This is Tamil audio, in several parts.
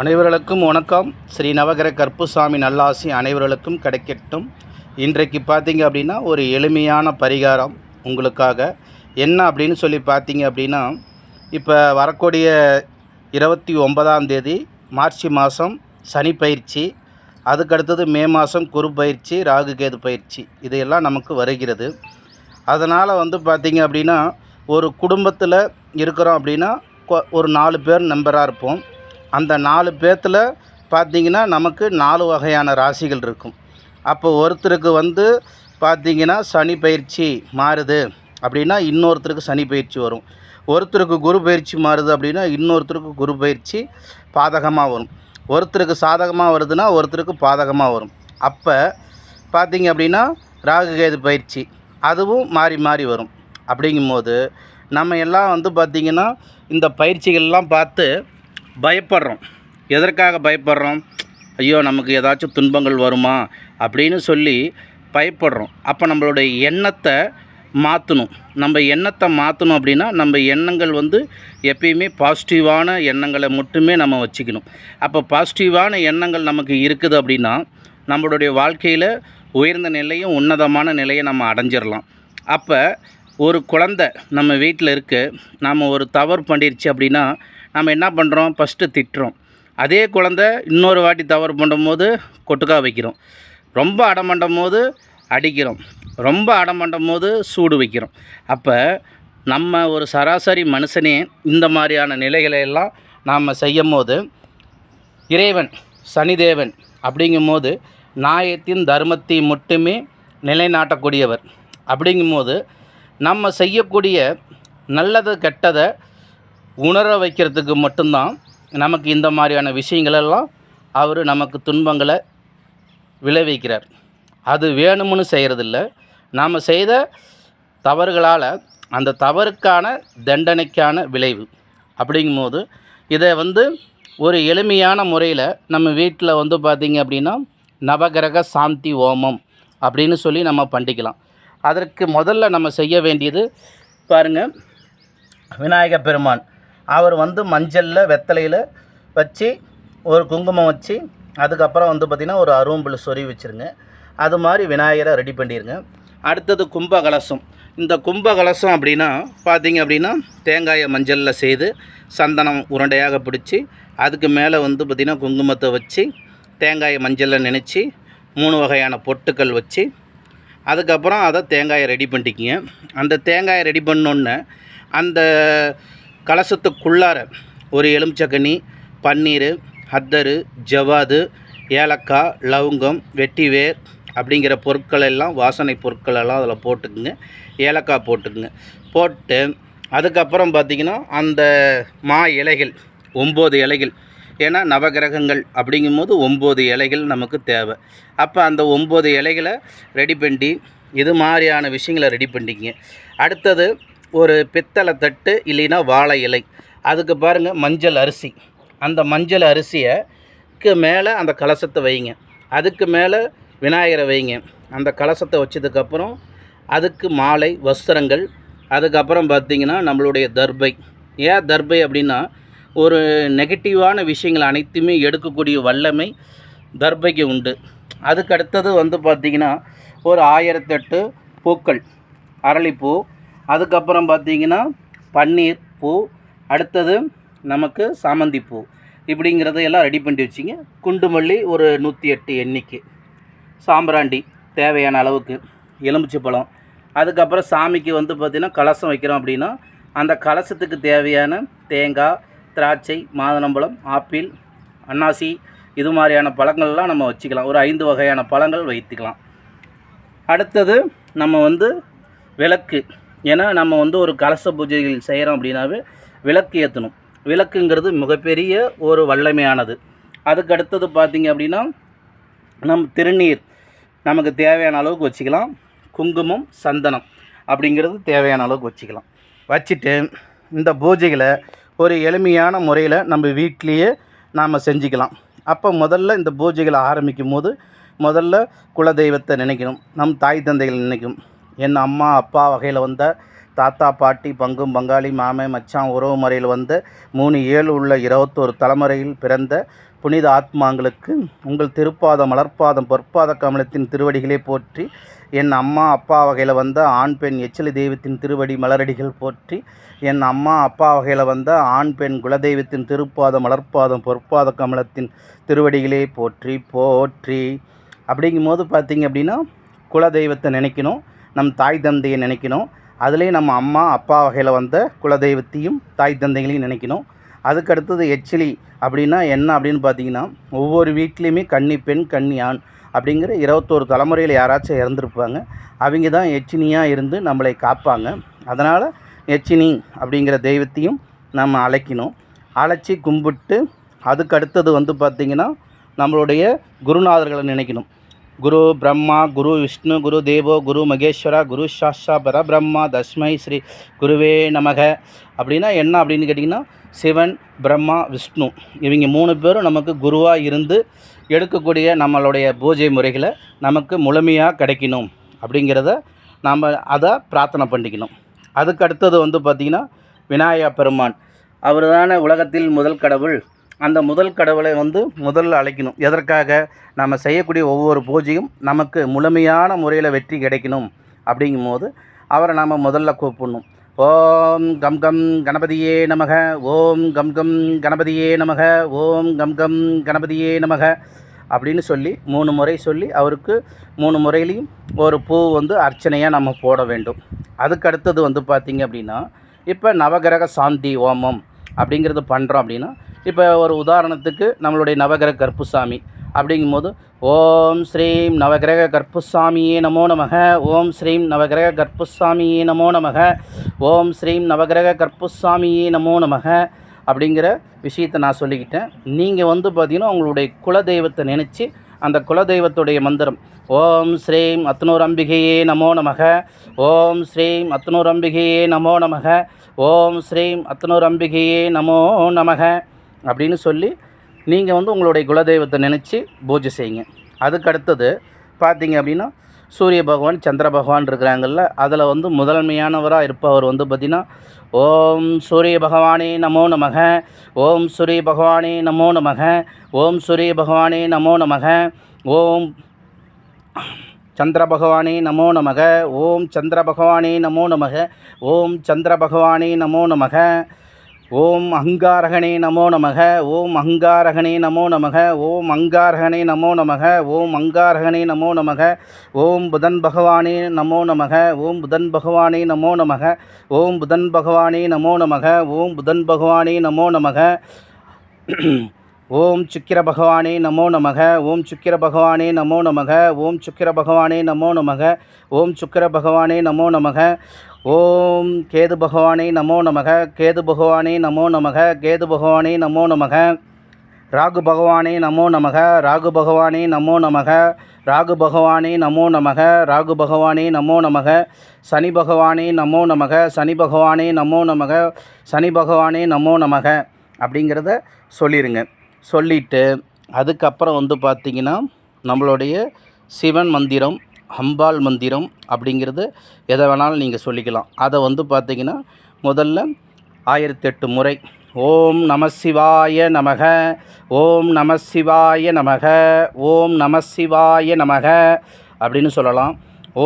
அனைவர்களுக்கும் வணக்கம். ஸ்ரீ நவகர கற்புசாமி நல்லாசி அனைவர்களுக்கும் கிடைக்கட்டும். இன்றைக்கு பார்த்தீங்க அப்படின்னா ஒரு எளிமையான பரிகாரம் உங்களுக்காக. என்ன அப்படின்னு சொல்லி பார்த்தீங்க அப்படின்னா இப்போ வரக்கூடிய இருபத்தி ஒன்பதாம் தேதி மார்ச் மாதம் சனி பயிற்சி அதுக்கடுத்தது மே மாதம் குரு பயிற்சி ராகு கேது பயிற்சி இதையெல்லாம் நமக்கு வருகிறது. அதனால் வந்து பார்த்திங்க அப்படின்னா ஒரு குடும்பத்தில் இருக்கிறோம் அப்படின்னா ஒரு நாலு பேர் நம்பராக இருப்போம். அந்த நாலு பேர்த்தில் பார்த்தீங்கன்னா நமக்கு நாலு வகையான ராசிகள் இருக்கும். அப்போ ஒருத்தருக்கு வந்து பார்த்திங்கன்னா சனி பயிற்சி மாறுது அப்படின்னா இன்னொருத்தருக்கு சனி பயிற்சி வரும். ஒருத்தருக்கு குரு பயிற்சி மாறுது அப்படின்னா இன்னொருத்தருக்கு குரு பயிற்சி பாதகமாக வரும். ஒருத்தருக்கு சாதகமாக வருதுன்னா ஒருத்தருக்கு பாதகமாக வரும். அப்போ பார்த்திங்க அப்படின்னா ராகுகேது பயிற்சி அதுவும் மாறி மாறி வரும். அப்படிங்கும்போது நம்ம எல்லாம் வந்து பார்த்திங்கன்னா இந்த பயிற்சிகள்லாம் பார்த்து பயப்படுறோம். எதற்காக பயப்படுறோம்? ஐயோ நமக்கு ஏதாச்சும் துன்பங்கள் வருமா? அப்படின்னு சொல்லி பயப்படுறோம். அப்போ நம்மளுடைய எண்ணத்தை மாற்றணும் நம்ம எண்ணத்தை மாற்றணும் அப்படின்னா நம்ம எண்ணங்கள் வந்து எப்பயுமே பாசிட்டிவான எண்ணங்களை மட்டுமே நம்ம வச்சுக்கணும். அப்போ பாசிட்டிவான எண்ணங்கள் நமக்கு இருக்குது அப்படின்னா நம்மளுடைய வாழ்க்கையில் உயர்ந்த நிலையும் உன்னதமான நிலையை நம்ம அடைஞ்சிடலாம் அப்போ ஒரு குழந்த நம்ம வீட்டில் இருக்குது நாம் ஒரு தவறு பண்ணிருச்சு அப்படின்னா நம்ம என்ன பண்ணுறோம் ஃபஸ்ட்டு திட்டுறோம். அதே குழந்தை இன்னொரு வாட்டி தவறு பண்ணும்போது கொட்டுக்கா வைக்கிறோம். ரொம்ப அடம் பண்ணும் போது அடிக்கிறோம். ரொம்ப அடம் பண்ணும் போது சூடு வைக்கிறோம். அப்போ நம்ம ஒரு சராசரி மனுஷனே இந்த மாதிரியான நிலைகளை எல்லாம் நாம் செய்யும் போது இறைவன் சனிதேவன் அப்படிங்கும்போது நாயத்தின் தர்மத்தை மட்டுமே நிலைநாட்டக்கூடியவர். அப்படிங்கும்போது நம்ம செய்யக்கூடிய நல்லது கெட்டதை உணர வைக்கிறதுக்கு மட்டும்தான் நமக்கு இந்த மாதிரியான விஷயங்களெல்லாம் அவர் நமக்கு துன்பங்களை விளைவிக்கிறார். அது வேணும்னு செய்கிறதில்ல நாம் செய்த தவறுகளால் அந்த தவறுக்கான தண்டனைக்கான விளைவு அப்படிங்கும்போது இதை வந்து ஒரு எளிமையான முறையில் நம்ம வீட்டில் வந்து பார்த்திங்க அப்படின்னா நவகிரக சாந்தி ஓமம் அப்படின்னு சொல்லி நம்ம பண்ணிக்கலாம் அதற்கு முதல்ல நம்ம செய்ய வேண்டியது பாருங்கள் விநாயக பெருமான். அவர் வந்து மஞ்சளில் வெத்தலையில் வச்சு ஒரு குங்குமம் வச்சு அதுக்கப்புறம் வந்து பார்த்திங்கன்னா ஒரு அரும்புல் சொறி வச்சுருங்க. அது மாதிரி விநாயகரை ரெடி பண்ணிடுங்க அடுத்தது கும்ப கலசம் இந்த கும்ப கலசம் அப்படின்னா பார்த்திங்க அப்படின்னா தேங்காயை மஞ்சளில் செய்து சந்தனம் உருண்டையாக பிடிச்சி அதுக்கு மேலே வந்து பார்த்திங்கன்னா குங்குமத்தை வச்சு தேங்காயை மஞ்சளில் நினச்சி மூணு வகையான பொட்டுக்கள் வச்சு அதுக்கப்புறம் அதை தேங்காயை ரெடி பண்ணிக்கிங்க. அந்த தேங்காயை ரெடி பண்ணோன்னே அந்த கலசத்துக்குள்ளார ஒரு எலுமிச்சக்கனி பன்னீர் அத்தரு ஜவாது ஏலக்காய் லவங்கம் வெட்டிவேர் அப்படிங்கிற பொருட்கள் எல்லாம் வாசனை பொருட்கள் எல்லாம் அதில் போட்டுக்குங்க. ஏலக்காய் போட்டுக்குங்க. போட்டு அதுக்கப்புறம் பார்த்திங்கன்னா அந்த மா இலைகள் ஒம்பது இலைகள். ஏன்னா நவகிரகங்கள் அப்படிங்கும்போது ஒம்பது இலைகள் நமக்கு தேவை. அப்போ அந்த ஒம்பது இலைகளை ரெடி பண்ணி இது மாதிரியான விஷயங்களை ரெடி பண்ணிக்கிங்க. அடுத்தது ஒரு பித்தளை தட்டு இல்லைன்னா வாழை இலை. அதுக்கு பாருங்கள் மஞ்சள் அரிசி. அந்த மஞ்சள் அரிசியைக்கு மேலே அந்த கலசத்தை வைங்க. அதுக்கு மேலே விநாயகரை வைங்க. அந்த கலசத்தை வச்சதுக்கப்புறம் அதுக்கு மாலை வஸ்திரங்கள். அதுக்கப்புறம் பார்த்திங்கன்னா நம்மளுடைய தர்பை. ஏன் தர்பை அப்படின்னா ஒரு நெகட்டிவான விஷயங்கள் அனைத்துமே எடுக்கக்கூடிய வல்லமை தர்பைக்கு உண்டு. அதுக்கு அடுத்தது வந்து பார்த்திங்கன்னா ஒரு ஆயிரத்தெட்டு பூக்கள். அரளிப்பூ அதுக்கப்புறம் பார்த்திங்கன்னா பன்னீர் பூ அடுத்தது நமக்கு சாமந்தி பூ. இப்படிங்கிறத எல்லாம் ரெடி பண்ணி வச்சிங்க. குண்டு மல்லி ஒரு நூற்றி எட்டு எண்ணிக்கை. சாம்பிராண்டி தேவையான அளவுக்கு. எலுமிச்சை பழம். அதுக்கப்புறம் சாமிக்கு வந்து பார்த்திங்கன்னா கலசம் வைக்கிறோம் அப்படின்னா அந்த கலசத்துக்கு தேவையான தேங்காய் திராட்சை மாதுளம்பழம் ஆப்பிள் அன்னாசி இது மாதிரியான பழங்கள்லாம் நம்ம வச்சுக்கலாம். ஒரு ஐந்து வகையான பழங்கள் வைத்துக்கலாம். அடுத்தது நம்ம வந்து விளக்கு. ஏன்னா நம்ம வந்து ஒரு கலச பூஜைகள் செய்கிறோம் அப்படின்னாவே விளக்கு ஏற்றணும் விளக்குங்கிறது மிகப்பெரிய ஒரு வல்லமையானது. அதுக்கு அடுத்தது பார்த்திங்க அப்படின்னா நம் திருநீர் நமக்கு தேவையான அளவுக்கு வச்சுக்கலாம். குங்குமம் சந்தனம் அப்படிங்கிறது தேவையான அளவுக்கு வச்சுக்கலாம். வச்சுட்டு இந்த பூஜைகளை ஒரு எளிமையான முறையில் நம்ம வீட்லேயே நாம் செஞ்சுக்கலாம். அப்போ முதல்ல இந்த பூஜைகளை ஆரம்பிக்கும் போது முதல்ல குலதெய்வத்தை நினைக்கணும். நம் தாய் தந்தைகளை நினைக்கணும் என் அம்மா அப்பா வகையில் வந்த தாத்தா பாட்டி பங்கும் பங்காளி மாமே மச்சான் உறவு முறையில் வந்த மூணு ஏழு உள்ள இருபத்தோரு தலைமுறையில் பிறந்த புனித ஆத்மாங்களுக்கு உங்கள் திருப்பாதம் மலர்ப்பாதம் பொற்பாத கமலத்தின் திருவடிகளே போற்றி என் அம்மா அப்பா வகையில் வந்த ஆண் பெண் எச்சலி தெய்வத்தின் திருவடி மலரடிகள் போற்றி என் அம்மா அப்பா வகையில் வந்த ஆண் பெண் குலதெய்வத்தின் திருப்பாதம் மலர்ப்பாதம் பொற்பாத கமலத்தின் திருவடிகளே போற்றி போற்றி. அப்படிங்கும்போது பார்த்தீங்க அப்படின்னா குலதெய்வத்தை நினைக்கணும். நம் தாய் தந்தையை நினைக்கணும். அதுலேயும் நம்ம அம்மா அப்பா வகையில் வந்த குலதெய்வத்தையும் தாய் தந்தைகளையும் நினைக்கணும். அதுக்கு அடுத்தது எச்சிலி அப்படின்னா என்ன அப்படின்னு பார்த்தீங்கன்னா ஒவ்வொரு வீட்லேயுமே கன்னி பெண் கன்னி ஆண் அப்படிங்கிற இருபத்தோரு தலைமுறையில் யாராச்சும் இறந்துருப்பாங்க. அவங்க தான் எச்சினியாக இருந்து நம்மளை காப்பாங்க. அதனால் எச்சினி அப்படிங்கிற தெய்வத்தையும் நம்ம அழைக்கணும். அழைச்சி கும்பிட்டு அதுக்கு அடுத்தது வந்து பார்த்திங்கன்னா நம்மளுடைய குருநாதர்களை நினைக்கணும். குரு பிரம்மா குரு விஷ்ணு குரு தேவோ குரு மகேஸ்வரா குரு சாஷா பரபிரம்மா தஸ்மை ஸ்ரீ குருவே நமக. அப்படின்னா என்ன அப்படின்னு கேட்டிங்கன்னா சிவன் பிரம்மா விஷ்ணு. இவங்க மூணு பேரும் நமக்கு குருவாக இருந்து எடுக்கக்கூடிய நம்மளுடைய பூஜை முறைகளை நமக்கு முழுமையாக கிடைக்கணும். அப்படிங்கிறத நாம் அதை பிரார்த்தனை பண்ணிக்கணும். அதுக்கு அடுத்தது வந்து பார்த்திங்கன்னா விநாயகா பெருமான். அவர் தானே உலகத்தில் முதல் கடவுள். அந்த முதல் கடவுளை வந்து முதல்ல அழைக்கணும். எதற்காக? நம்ம செய்யக்கூடிய ஒவ்வொரு பூஜையும் நமக்கு முழுமையான முறையில் வெற்றி கிடைக்கணும். அப்படிங்கும்போது அவரை நாம் முதல்ல கூப்பிடணும். ஓம் கம் கம் கணபதியே நமக. ஓம் கம் கம் கணபதியே நமக. ஓம் கம் கம் கணபதியே நமக. அப்படின்னு சொல்லி மூணு முறை சொல்லி அவருக்கு மூணு முறையிலையும் ஒரு பூ வந்து அர்ச்சனையாக நம்ம போட வேண்டும். அதுக்கு அடுத்தது வந்து பார்த்திங்க அப்படின்னா இப்போ நவகிரக சாந்தி ஹோமம் அப்படிங்கிறது பண்ணுறோம் அப்படின்னா இப்போ ஒரு உதாரணத்துக்கு நம்மளுடைய நவகிரக கற்புசாமி அப்படிங்கும்போது ஓம் ஸ்ரீம் நவகிரக கற்புசாமியே நமோ நமக ஓம் ஸ்ரீம் நவகிரக கற்புசாமியே நமோ நமக ஓம் ஸ்ரீம் நவகிரக கற்புசாமியே நமோ நமக அப்படிங்கிற விஷயத்தை நான் சொல்லிக்கிட்டேன். நீங்கள் வந்து பார்த்தீங்கன்னா உங்களுடைய குலதெய்வத்தை நினச்சி அந்த குலதெய்வத்துடைய மந்திரம் ஓம் ஸ்ரீம் அத்னூர் அம்பிகையே நமோ நமக ஓம் ஸ்ரீம் அத்னூர் அம்பிகையே நமோ நமக ஓம் ஸ்ரீம் அத்னூர் அம்பிகையே நமோ நமக அப்படின்னு சொல்லி நீங்கள் வந்து உங்களுடைய குலதெய்வத்தை நினச்சி பூஜை செய்யுங்க. அதுக்கு அடுத்தது பார்த்தீங்க அப்படின்னா சூரிய பகவான் சந்திர பகவான் இருக்கிறாங்கல்ல அதில் வந்து முதன்மையானவராக இருப்பவர் வந்து பார்த்திங்கன்னா ஓம் சூரிய பகவானே நமோ நமக ஓம் சூரிய பகவானே நமோ நமக ஓம் சூரிய பகவானே நமோ நமக ஓம் சந்திர பகவானே நமோ நமக ஓம் சந்திர பகவானே நமோ நமக ஓம் சந்திர பகவானே நமோ நமக ஓம் அங்காரகனே நமோ நமக ஓம் அங்காரகனே நமோ நமக ஓம் அங்காரகனே நமோ நமக ஓம் அங்காரகனே நமோ நமக ஓம் புதன் பகவானே நமோ நமக ஓம் புதன் பகவானே நமோ நமக ஓம் புதன் பகவானே நமோ நமக ஓம் புதன் பகவானே நமோ நமக. ஓம் சுக்கிர பகவானே நமோ நமக ஓம் சுக்கிர பகவானே நமோ நமக ஓம் சுக்கிர பகவானே நமோ நமக ஓம் சுக்கிர பகவானே நமோ நமக ஓம் கேது பகவானே நமோ நமக கேது பகவானே நமோ நமக கேது பகவானே நமோ நமக ராகு பகவானே நமோ நமக ராகு பகவானே நமோ நமக ராகு பகவானே நமோ நமக ராகு பகவானே நமோ நமக சனி பகவானே நமோ நமக சனி பகவானே நமோ நமக சனி பகவானே நமோ நமக அப்படிங்கிறத சொல்லிடுங்க சொல்லிவிட்டு அதுக்கப்புறம் வந்து பார்த்திங்கன்னா நம்மளுடைய சிவன் மந்திரம் அம்பாள் மந்திரம் அப்படிங்கிறது எதை வேணாலும் நீங்கள் சொல்லிக்கலாம். அதை வந்து பார்த்திங்கன்னா முதல்ல ஆயிரத்தெட்டு முறை ஓம் நம சிவாய நமக ஓம் நம சிவாய நமக ஓம் நம சிவாய நமக அப்படின்னு சொல்லலாம்.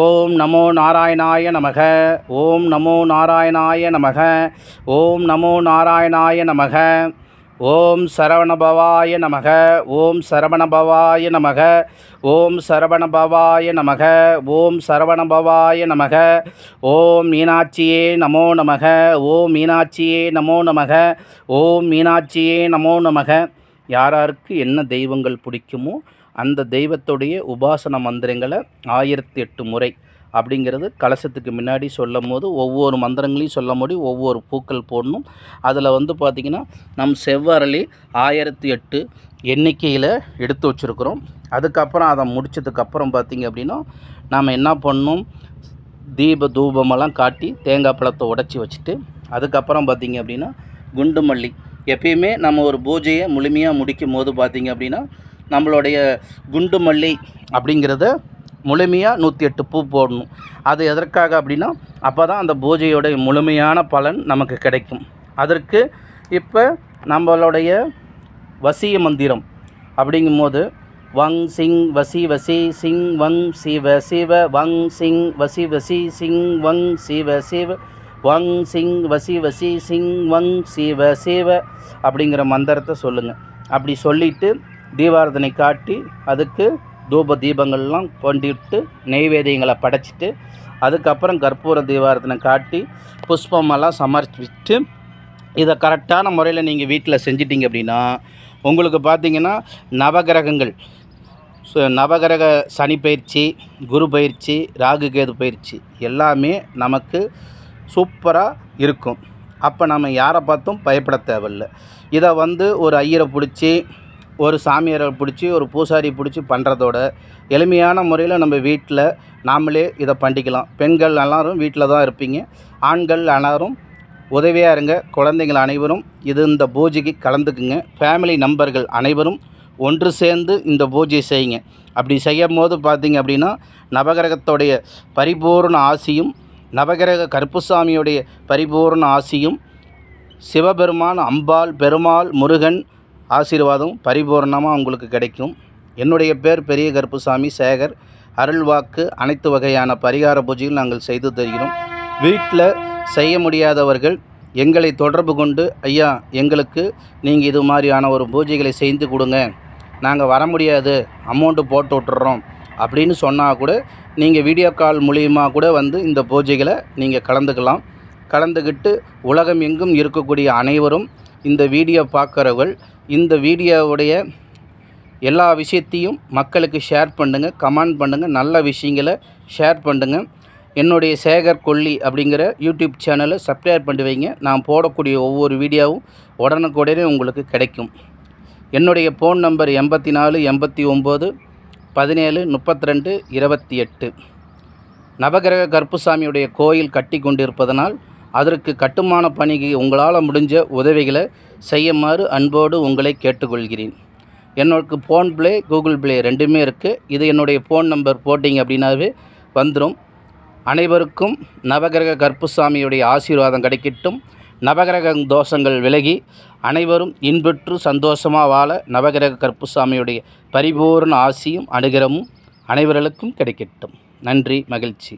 ஓம் நமோ நாராயணாய நமக ஓம் நமோ நாராயணாய நமக ஓம் நமோ நாராயணாய நமக ஓம் சரவணபவாய நமக ஓம் சரவணபவாய நமக ஓம் சரவணபவாய நமக ஓம் சரவணபவாய நமக ஓம் மீனாட்சியே நமோ நமக ஓம் மீனாட்சியே நமோ நமக ஓம் மீனாட்சியே நமோ நமக. யாராருக்கு என்ன தெய்வங்கள் பிடிக்குமோ அந்த தெய்வத்துடைய உபாசன மந்திரங்களை ஆயிரத்தி எட்டு முறை அப்படிங்கிறது கலசத்துக்கு முன்னாடி சொல்லும் போது ஒவ்வொரு மந்திரங்களையும் சொல்ல முடியும் ஒவ்வொரு பூக்கள் போடணும். அதில் வந்து பார்த்திங்கன்னா நம் செவ்வரளி ஆயிரத்தி எட்டு எண்ணிக்கையில் எடுத்து வச்சுருக்குறோம். அதுக்கப்புறம் அதை முடிச்சதுக்கப்புறம் பார்த்திங்க அப்படின்னா நாம் என்ன பண்ணணும்? தீப தூபமெல்லாம் காட்டி தேங்காய் பழத்தை உடச்சி வச்சுட்டு அதுக்கப்புறம் பார்த்திங்க அப்படின்னா குண்டு மல்லி. எப்பயுமே நம்ம ஒரு பூஜையை முழுமையாக முடிக்கும் போது பார்த்திங்க அப்படின்னா நம்மளுடைய குண்டு மல்லி அப்படிங்கிறத முழுமையாக நூற்றி எட்டு பூ போடணும். அது எதற்காக அப்படின்னா அப்போ தான் அந்த பூஜையோடைய முழுமையான பலன் நமக்கு கிடைக்கும். அதற்கு இப்போ நம்மளுடைய வசிய மந்திரம் அப்படிங்கும்போது வங் சிங் வசி வசி சிங் வங் சிவ சிவ வங் சிங் வசி வசி சிங் வங் சிவ சிவ வங் சிங் வசி வசி சிங் வங் சிவ சிவ அப்படிங்கிற மந்திரத்தை சொல்லுங்கள் அப்படி சொல்லிவிட்டு தீபாரதனை காட்டி அதுக்கு தூப தீபங்கள்லாம் கொண்டிட்டு நெய்வேதியங்களை படைச்சிட்டு அதுக்கப்புறம் கற்பூர தீபாரத்தனை காட்டி புஷ்பமெல்லாம் சமர்ப்பிச்சுட்டு இதை கரெக்டான முறையில் நீங்கள் வீட்டில் செஞ்சிட்டிங்க அப்படின்னா உங்களுக்கு பார்த்திங்கன்னா நவகிரகங்கள் ஸோ நவகிரக சனி பயிற்சி குரு பயிற்சி ராகு கேது பயிற்சி எல்லாமே நமக்கு சூப்பராக இருக்கும். அப்போ நம்ம யாரை பார்த்தும் பயப்பட தேவையில்ல. இதை வந்து ஒரு ஐயரை பிடிச்சி ஒரு சாமியாரை பிடிச்சி ஒரு பூசாரி பிடிச்சி பண்ணுறதோட எளிமையான முறையில் நம்ம வீட்டில் நாமளே இதை பண்ணிக்கலாம். பெண்கள் எல்லாரும் வீட்டில் தான் இருப்பீங்க. ஆண்கள் எல்லாரும் உதவியாக இருங்க. குழந்தைகள் அனைவரும் இது இந்த பூஜைக்கு கலந்துக்குங்க. ஃபேமிலி நம்பர்கள் அனைவரும் ஒன்று சேர்ந்து இந்த பூஜையை செய்யுங்க. அப்படி செய்யும் போது பார்த்தீங்க அப்படின்னா நவகிரகத்தோடைய பரிபூர்ண ஆசியும் நவகிரக கருப்புசாமியுடைய பரிபூர்ண ஆசியும் சிவபெருமான் அம்பாள் பெருமாள் முருகன் ஆசீர்வாதம் பரிபூர்ணமாக உங்களுக்கு கிடைக்கும். என்னுடைய பேர் பெரிய கருப்புசாமி சேகர். அருள்வாக்கு அனைத்து வகையான பரிகார பூஜையும் நாங்கள் செய்து தருகிறோம். வீட்டில் செய்ய முடியாதவர்கள் எங்களை தொடர்பு கொண்டு ஐயா எங்களுக்கு நீங்கள் இது மாதிரியான ஒரு பூஜைகளை செய்து கொடுங்க. நாங்கள் வர முடியாது. அமௌண்ட்டு போட்டு விட்டுறோம். அப்படின்னு சொன்னால் கூட நீங்கள் வீடியோ கால் மூலியமா கூட வந்து இந்த பூஜைகளை நீங்கள் கலந்துக்கலாம். கலந்துக்கிட்டு உலகம் எங்கும் இருக்கக்கூடிய அனைவரும் இந்த வீடியோ பார்க்குறவர்கள் இந்த வீடியோவுடைய எல்லா விஷயத்தையும் மக்களுக்கு ஷேர் பண்ணுங்கள் கமெண்ட் பண்ணுங்கள் நல்ல விஷயங்களை ஷேர் பண்ணுங்கள் என்னுடைய சேகர் கொல்லி அப்படிங்கிற யூடியூப் சேனலை சப்ஸ்கிரைப் பண்ணி வைங்க. நான் போடக்கூடிய ஒவ்வொரு வீடியோவும் உடனுக்குடனே உங்களுக்கு கிடைக்கும். என்னுடைய ஃபோன் நம்பர் எண்பத்தி நாலு எண்பத்தி ஒம்பது பதினேழு முப்பத்தி ரெண்டு இருபத்தி எட்டு. நவகிரக கருப்புசாமியுடைய கோயில் கட்டி கொண்டிருப்பதனால் அதற்கு கட்டுமான பணிக்கு உங்களால் முடிஞ்ச உதவிகளை செய்யுமாறு அன்போடு உங்களை கேட்டுக்கொள்கிறேன். என்னோடக்கு ஃபோன் கூகுள் ப்ளே ரெண்டுமே இருக்குது இது என்னுடைய ஃபோன் நம்பர் போட்டிங்க அப்படின்னாவே வந்துடும் அனைவருக்கும் நவகிரக கற்புசாமியுடைய ஆசீர்வாதம் கிடைக்கட்டும். நவகிரக தோஷங்கள் விலகி அனைவரும் இன்புற்று சந்தோஷமாக வாழ நவகிரக கற்புசாமியுடைய பரிபூர்ண ஆசியும் அனுகிரமும் அனைவர்களுக்கும் கிடைக்கட்டும். நன்றி மகிழ்ச்சி.